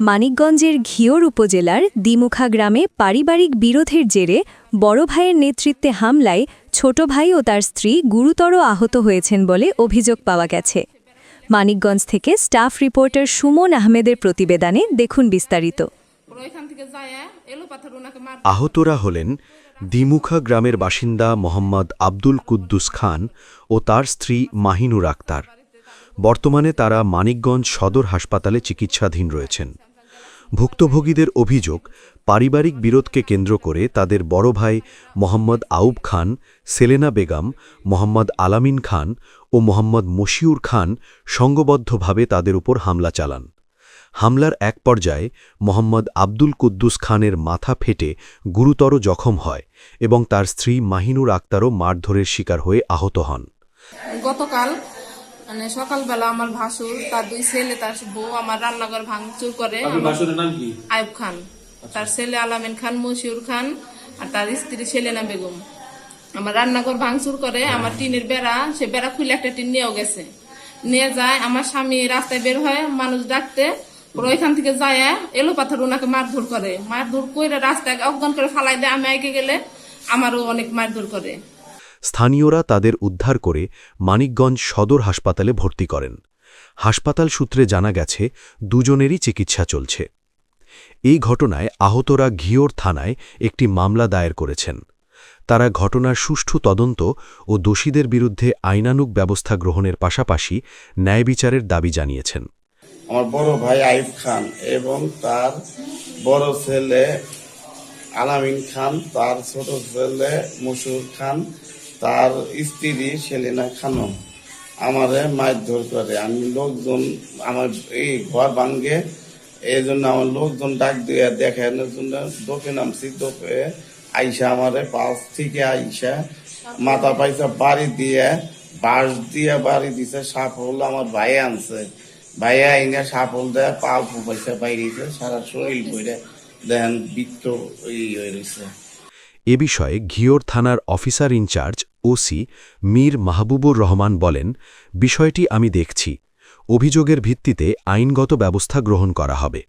মানিকগঞ্জের ঘিওর উপজেলার দিমুখা গ্রামে পারিবারিক বিরোধের জেরে বড় ভাইয়ের নেতৃত্বে হামলায় ছোট ভাই ও তার স্ত্রী গুরুতর আহত হয়েছেন বলে অভিযোগ পাওয়া গেছে। মানিকগঞ্জ থেকে স্টাফ রিপোর্টার সুমন আহমেদের প্রতিবেদনে দেখুন বিস্তারিত। আহতরা হলেন দিমুখা গ্রামের বাসিন্দা মোহাম্মদ আব্দুল কুদ্দুস খান ও তার স্ত্রী মাহিনুর আক্তার। বর্তমানে তারা মানিকগঞ্জ সদর হাসপাতালে চিকিৎসাধীন রয়েছেন। ভুক্তভোগীদের অভিযোগ, পারিবারিক বিরোধকে কেন্দ্র করে তাদের বড় ভাই মোহাম্মদ আউব খান, সেলেনা বেগম, মোহাম্মদ আলামিন খান ও মোহাম্মদ মশিউর খান সঙ্গবদ্ধভাবে তাদের উপর হামলা চালান। হামলার এক পর্যায়ে মোহাম্মদ আব্দুল কুদ্দুস খানের মাথা ফেটে গুরুতর জখম হয় এবং তার স্ত্রী মাহিনুর আক্তারও মারধরের শিকার হয়ে আহত হন। গতকাল মানে সকালবেলা আমার ভাসুর তার দুই ছেলে তার বউ আমার রান্নাঘর ভাঙচুর করে। আয়ুব খান। তার ছেলে আলামিন খান মশিউর খান আর তার স্ত্রী সেলেনা বেগম। আমার রান্নাঘর ভাঙচুর করে আমার টিনের বেড়া সে বেড়া খুলে একটা টিন নিয়েও গেছে। নিয়ে যায় আমার স্বামী রাস্তায় বের হয় মানুষ ডাকতে ওরা ওইখান থেকে যায় এলো পাথর ওনাকে মারধর করে। মারধর করে রাস্তায় অজ্ঞান করে ফালাই দেয় আমি আগে গেলে আমারও অনেক মারধর করে। স্থানীয়রা তাদের উদ্ধার করে মানিকগঞ্জ সদর হাসপাতালে ভর্তি করেন। হাসপাতাল সূত্রে জানা গেছে, দুজনেরই চিকিৎসা চলছে। এই ঘটনায় আহতরা ঘিওর থানায় একটি মামলা দায়ের করেছেন। তারা ঘটনার সুষ্ঠু তদন্ত ও দোষীদের বিরুদ্ধে আইনানুগ ব্যবস্থা গ্রহণের পাশাপাশি ন্যায় বিচারের দাবি জানিয়েছেন। আমার বড় ভাই আইফ খান এবং তার বড় ছেলে আলামিন খান, তার ছোট ছেলে মসুর খান তার স্ত্রী সেলিনা খানম আমারে মারধর করে। আমি লোকজন আমার এই ঘর ভাঙ্গে এই জন্য আমার লোকজন ডাক দিয়ে দেখানোর জন্য দোকে নামছি, দোকে আইসা আমারে পাশ থেকে আইসা মাথা পাইসা বাড়ি দিয়ে, বাঁশ দিয়ে বাড়ি দিছে সাপ হল আমার ভাই আনছে। ভাইয়া আইনা সাপ হল দেয় পা পয়সা বাইরেছে সারা শরীর বইরে দেখেন বৃত্ত এই হয়ে রয়েছে এ বিষয়ে ঘিওর থানার officer in charge OC Mir Mahbubur Rahman বলেন, বিষয়টি আমি দেখছি। অভিযোগের ভিত্তিতে আইনগত ব্যবস্থা গ্রহণ করা হবে।